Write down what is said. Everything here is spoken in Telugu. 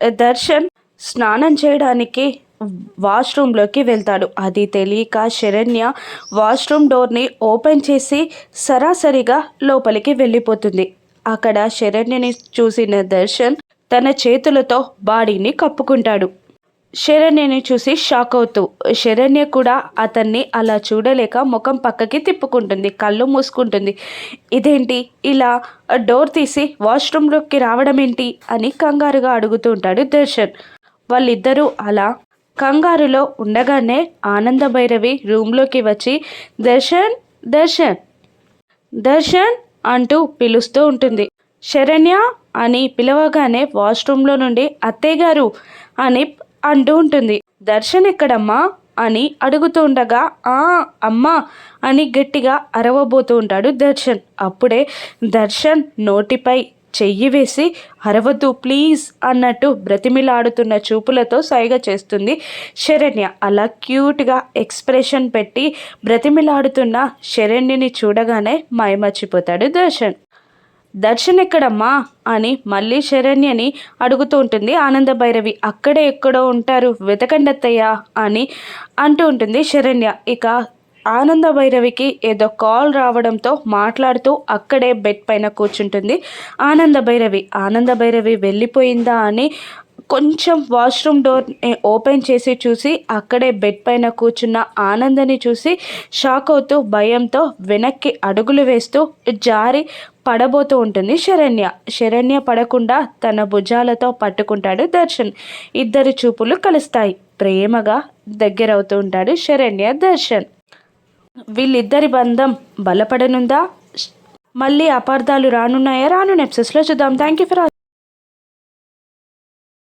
దర్శన్ స్నానం చేయడానికి వాష్రూమ్లోకి వెళ్తాడు. అది తెలియక శరణ్య వాష్రూమ్ డోర్ని ఓపెన్ చేసి సరాసరిగా లోపలికి వెళ్ళిపోతుంది. అక్కడ శరణ్యని చూసిన దర్శన్ తన చేతులతో బాడీని కప్పుకుంటాడు. శరణ్యని చూసి షాక్ అవుతూ శరణ్య కూడా అతన్ని అలా చూడలేక ముఖం పక్కకి తిప్పుకుంటుంది కళ్ళు మూసుకుంటుంది. ఇదేంటి? ఇలా డోర్ తీసి వాష్రూమ్లోకి రావడం ఏంటి అని కంగారుగా అడుగుతూ ఉంటాడు దర్శన్. వాళ్ళిద్దరూ అలా కంగారులో ఉండగానే ఆనంద భైరవి రూమ్లోకి వచ్చి దర్శన్ దర్శన్ దర్శన్ అంటూ పిలుస్తూ ఉంటుంది. శరణ్య అని పిలవగానే వాష్రూమ్లో నుండి అత్తయ్య గారు అని అంటూ ఉంటుంది. దర్శన్ ఎక్కడమ్మా? అని అడుగుతూ ఉండగా ఆ అమ్మా అని గట్టిగా అరవబోతూ ఉంటాడు దర్శన్. అప్పుడే దర్శన్ నోటిపై చెయ్యి వేసి అరవద్దు ప్లీజ్ అన్నట్టు బ్రతిమిలాడుతున్న చూపులతో సైగ చేస్తుంది శరణ్య. అలా క్యూట్గా ఎక్స్ప్రెషన్ పెట్టి బ్రతిమిలాడుతున్న శరణ్యని చూడగానే మైమర్చిపోతాడు దర్శన్. దర్శన్ ఎక్కడమ్మా అని మళ్ళీ శరణ్యని అడుగుతూ ఉంటుంది. ఆనంద భైరవి అక్కడే ఎక్కడో ఉంటారు. వెతకండి అత్తయ్య అని అంటూ ఉంటుంది శరణ్య. ఇక ఆనంద భైరవికి ఏదో కాల్ రావడంతో మాట్లాడుతూ అక్కడే బెడ్ పైన కూర్చుంటుంది ఆనంద భైరవి ఆనంద భైరవి వెళ్ళిపోయిందా అని కొంచెం వాష్రూమ్ డోర్ ఓపెన్ చేసి చూసి అక్కడే బెడ్ పైన కూర్చున్న ఆనందని చూసి షాక్ అవుతూ భయంతో వెనక్కి అడుగులు వేస్తూ జారి పడబోతూ ఉంటుంది శరణ్య. శరణ్య పడకుండా తన భుజాలతో పట్టుకుంటాడు దర్శన్. ఇద్దరి చూపులు కలుస్తాయి. ప్రేమగా దగ్గరవుతూ ఉంటాడు శరణ్య దర్శన్. వీళ్ళిద్దరి బంధం బలపడనుందా? మళ్ళీ అపార్థాలు రానున్నాయా? రాను నెప్సెస్లో చూద్దాం. Thank you for